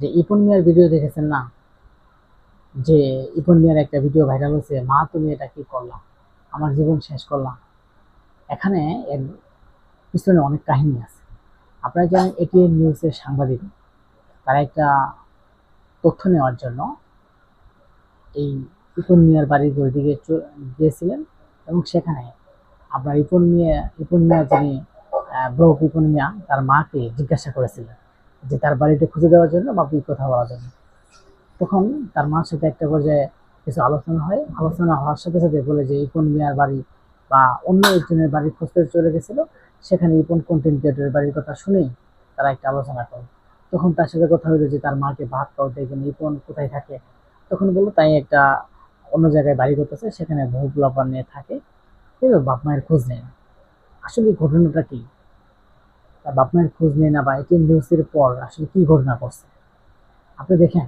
যে ইপন মিয়ার ভিডিও দেখেছেন না? যে ইপন মিয়ার একটা ভিডিও ভাইরাল হয়েছে, মা, তুমি এটা কি করলাম আমার জীবন শেষ করলাম এখানে এর পিছনে অনেক কাহিনী আছে। আপনারা জানেন এটিএন নিউজের সাংবাদিক। তারা একটা তথ্য নেওয়ার জন্য এই ইপন মিয়ার বাড়ির চ- গিয়েছিলেন এবং সেখানে আপনার ইপন মিয়া ইপন মিয়া যিনি ব্রো ইপন মিয়া, তার মাকে জিজ্ঞাসা করেছিলেন। যে তার বাড়িটা খুঁজে দেওয়ার জন্য বা কথা বলার জন্য। তখন তার মার সাথে একটা পর্যায়ে কিছু আলোচনা হয়। আলোচনা হওয়ার সাথে সাথে বলে যে, ইপন মিয়ার বাড়ি বা অন্য একজনের বাড়ি খুঁজতে চলে গেছিল। সেখানে ইপন কন্টেন্ট ক্রিয়েটরের বাড়ির কথা শুনেই তারা একটা আলোচনা করে। তখন তার সাথে কথা হলো যে, তার মাকে ভাত খাও দেখেন ইপন কোথায় থাকে? তখন বলল, তাই একটা অন্য জায়গায় বাড়ি করতেছে। সেখানে বহু পোলাপান নিয়ে থাকে। বাপ মায়ের খোঁজ নেয় আসলে ঘটনাটা কি? তার বাপ মায়ের খোঁজ নেয় না বা এটিএম নিউজের পর আসলে কি ঘটনা করছে আপনি দেখেন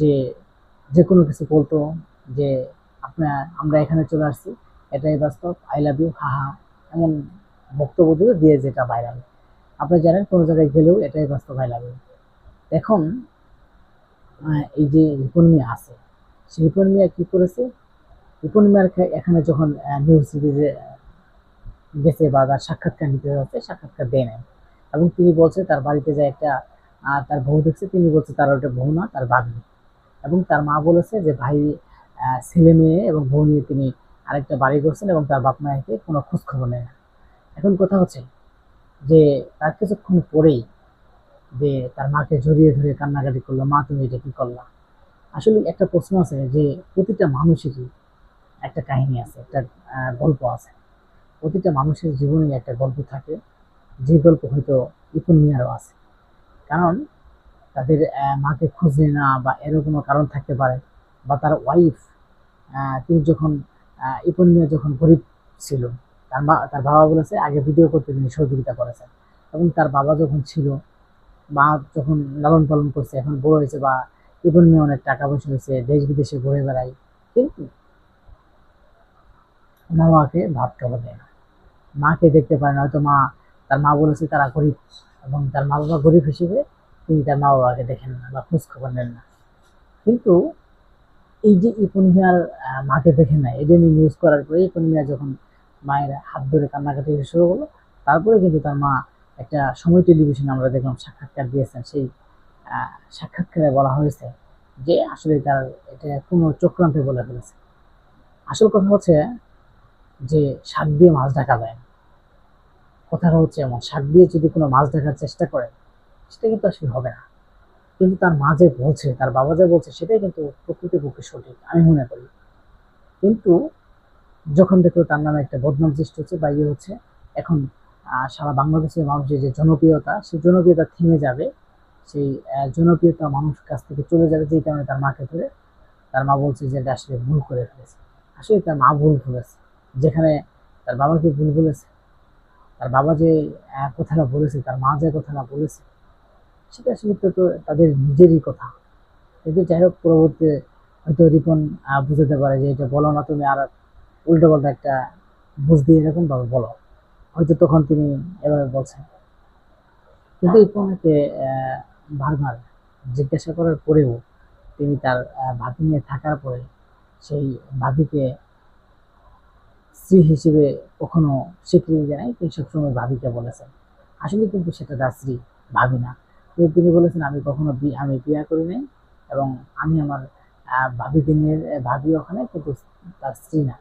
যে যে কোনো কিছু বলতো যে আপনার, আমরা এখানে চলে আসছি, এটাই বাস্তব আই লাভ ইউ হা হা, এমন বক্তব্য দিয়ে যেটা ভাইরাল আপনি জানেন কোনো জায়গায় গেলেও এটাই বাস্তব আই লাভ ইউ এখন এই যে মিয়া আছে সেই রিপন মিয়া কি করেছে? রিপন মিয়ার এখানে যখন নিউজ সিরিজে গেছে বা তার সাক্ষাৎকার নিতে যাচ্ছে সাক্ষাৎকার দেয় নাই। এবং তিনি বলছে তার বাড়িতে যে একটা আহ, তার বউ দেখছে তিনি বলছে তার ওটা বউ না তার ভাগ্নি এবং তার মা বলেছে যে ভাই ছেলে মেয়ে এবং বউ নিয়ে তিনি আরেকটা বাড়ি করছেন এবং তার বাপ মাকে কোনো খোঁজ খবর নেয় না। এখন কথা হচ্ছে যে তার কিছুক্ষণ পরেই যে তার মাকে জড়িয়ে ধরে কান্নাকাটি করল মা তুমি এটা কি করলা? আসলে একটা প্রশ্ন আছে যে প্রতিটা মানুষেরই একটা কাহিনী আছে একটা গল্প আছে। প্রতিটা মানুষের জীবনে একটা গল্প থাকে। যে গল্প হয়তো ইপুন মিয়ারও আছে। কারণ তাদের মাকে খুঁজে না বা এরও কোনো কারণ থাকতে পারে বা তার ওয়াইফ তিনি যখন ইপন মিয়া যখন গরিব ছিল, তার মা, তার বাবা বলেছে, আগে ভিডিও করতে তিনি সহযোগিতা করেছেন। এবং তার বাবা যখন ছিল, মা যখন লালন পালন করছে, এখন বড় হয়েছে বা ইপন মিয়া অনেক টাকা পয়সা হয়েছে দেশ বিদেশে ঘুরে বেড়ায়, কিন্তু মা মাকে খাবার দেয় না। মাকে দেখতে পায় না হয়তো মা তার মা বলেছে তারা গরিব এবং তার মা বাবা গরিব হিসেবে তিনি তার মা বাবাকে দেখেন না বা খোঁজ খবর নেন না। কিন্তু এই যে ইপন মিয়ার আহ, মাকে দেখে না এটা নিয়ে নিউজ করার পরে ইপন মিয়া যখন মায়ের হাত ধরে কান্নাকাটি শুরু করল তারপরে কিন্তু তার মা একটা সময় টেলিভিশনে আমরা দেখলাম সাক্ষাৎকার দিয়েছেন সেই সাক্ষাৎকারে বলা হয়েছে যে আসলে তার এটা কোনো চক্রান্তে বলে ফেলেছে। আসল কথা হচ্ছে যে শাক দিয়ে মাছ ঢাকা যায়। না কথাটা হচ্ছে এমন, শাক দিয়ে যদি কোনো মাছ ঢাকার চেষ্টা করে, সেটা কিন্তু আসলে হবে না। কিন্তু তার মা যে বলছে, তার বাবা যে বলছে, সেটাই কিন্তু প্রকৃতির পক্ষে সঠিক, আমি মনে করি। কিন্তু যখন দেখল তার নামে একটা বদনাম সৃষ্টি হচ্ছে বা ইয়ে হচ্ছে, এখন সারা বাংলাদেশের মানুষের যে জনপ্রিয়তা, সেই জনপ্রিয়তা থেমে যাবে। সেই জনপ্রিয়তা মানুষের কাছ থেকে চলে যাবে যেই কারণে তার মাকে ধরে। তার মা বলছে যে এটা আসলে ভুল করে ফেলেছে। আসলে তার মা ভুল করেছে যেখানে তার বাবাকে ভুল বলেছে, তার বাবা যে কথাটা বলেছে, তার মা যে কথাটা বলেছে, সেটা আসলে তো তাদের নিজেরই কথা। কিন্তু যাই হোক, পরবর্তীতে হয়তো রিপন বুঝতে পারে যে এটা বলো না তুমি, আর উল্টো পাল্টা একটা বুঝ দিয়ে এরকম ভাবে বলো। হয়তো তখন তিনি এভাবে বলছেন। কিন্তু রিপনকে বারবার জিজ্ঞাসা করার পরেও তিনি তার ভাবি নিয়ে থাকার পরে সেই ভাবিকে স্ত্রী হিসেবে কখনো স্বীকৃতি জানাই তিনি সবসময় ভাবিকে বলেছেন। আসলে কিন্তু সেটা তার স্ত্রী ভাবি না। তিনি বলেছেন, আমি কখনো আমি বিয়া করি নাই এবং আমি আমার ভাবিকে নিয়ে, ভাবি ওখানে, কিন্তু তার স্ত্রী না।